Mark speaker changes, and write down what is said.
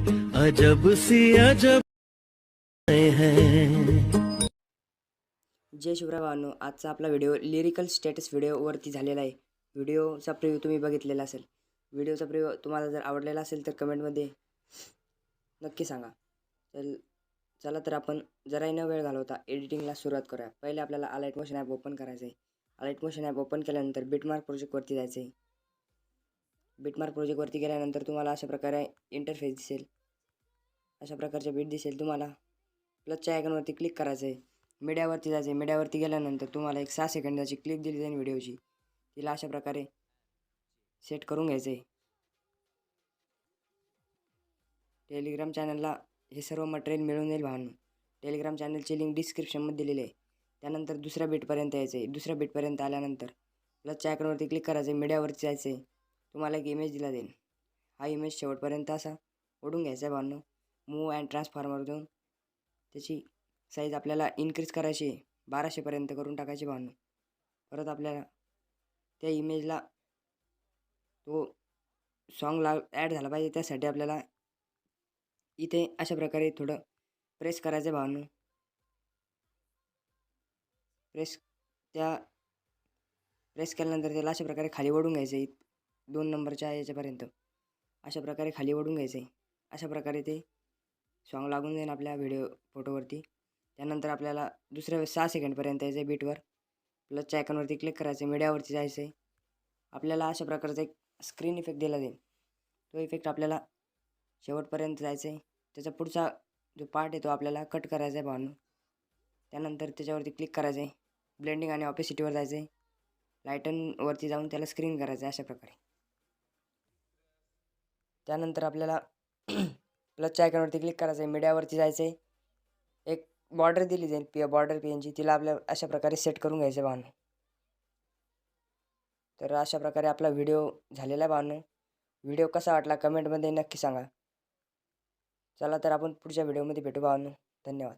Speaker 1: अजब सी अजब
Speaker 2: जय शिवराय भावांनो आजचा आपला व्हिडिओ लिरिकल स्टेटस व्हिडिओवरती झालेला आहे. व्हिडिओचा प्रिव्ह्यू तुम्ही बघितलेला असेल. व्हिडिओचा प्रिव्ह्यू तुम्हाला जर आवडलेला असेल तर कमेंटमध्ये नक्की सांगा. चल चला तर आपण जराही न वेळ घालवता एडिटिंगला सुरुवात करूया. पहिले आपल्याला अलाईट मोशन ॲप ओपन करायचं आहे. अलाईट मोशन ॲप ओपन केल्यानंतर बिटमार्क प्रोजेक्टवरती जायचं आहे. बिटमार्क प्रोजेक्टवरती गेल्यानंतर तुम्हाला अशा प्रकारे इंटरफेस दिसेल. अशा प्रकारचे भेट दिसेल तुम्हाला. प्लसच्या आयकॉनवरती क्लिक करायचं आहे मीडियावरती जायचं आहे मीडियावरती गेल्यानंतर तुम्हाला एक सहा सेकंदाची क्लिप दिली जाईल व्हिडिओची तिला अशा प्रकारे सेट करून घ्यायचं आहे टेलिग्राम चॅनलला हे सर्व मटेरियल मिळून येईल भावांनो टेलिग्राम चॅनलची लिंक डिस्क्रिप्शनमध्ये दिलेली आहे. त्यानंतर दुसऱ्या बीटपर्यंत यायचं आहे दुसऱ्या बीटपर्यंत आल्यानंतर प्लसच्या आयकॉनवरती क्लिक करायचं आहे मीडियावरती जायचं आहे तुम्हाला एक इमेज दिला जाईल. हा इमेज शेवटपर्यंत असा ओढून घ्यायचा आहे भावांनो मूव अँड ट्रान्सफॉर्मर देऊन त्याची साईज आपल्याला इन्क्रीज करायची आहे. बाराशेपर्यंत करून टाकायची भावना. परत आपल्याला त्या इमेजला तो सॉन्ग ला ॲड झाला पाहिजे. त्यासाठी आपल्याला इथे अशा प्रकारे थोडं प्रेस करायचं भावनो. प्रेस त्या प्रेस केल्यानंतर त्याला अशा प्रकारे खाली ओढून घ्यायचं आहे. दोन नंबरच्या याच्यापर्यंत. अशा प्रकारे खाली ओढून घ्यायचं आहे. अशा प्रकारे ते सॉन्ग लागून जाईल आपल्या व्हिडिओ फोटोवरती त्यानंतर आपल्याला दुसऱ्या सहा सेकंडपर्यंत यायचं आहे बीटवर प्लसच्या आयकॉनवरती क्लिक करायचं आहे मीडियावरती जायचं आहे आपल्याला अशा प्रकारचा एक स्क्रीन इफेक्ट दिला जाईल. तो इफेक्ट आपल्याला शेवटपर्यंत जायचं आहे त्याचा पुढचा जो पार्ट आहे तो आपल्याला कट करायचा आहे भावनो. त्यानंतर त्याच्यावरती क्लिक करायचं आहे ब्लेंडिंग आणि ऑपेसिटीवर जायचं आहे लायटनवरती जाऊन त्याला स्क्रीन करायचं आहे अशा प्रकारे. त्यानंतर आपल्याला प्लसच्या आयकॉनवरती क्लिक करायचं आहे मीडियावरती जायचं आहे एक बॉर्डर दिली जाईल पी बॉर्डर पेनची तिला आपल्या अशा प्रकारे सेट करून घ्यायचं भावनं. तर अशा प्रकारे आपला व्हिडिओ झालेला आहे भावनं. व्हिडिओ कसा वाटला कमेंटमध्ये नक्की सांगा. चला तर आपण पुढच्या व्हिडिओमध्ये भेटू भावनं. धन्यवाद.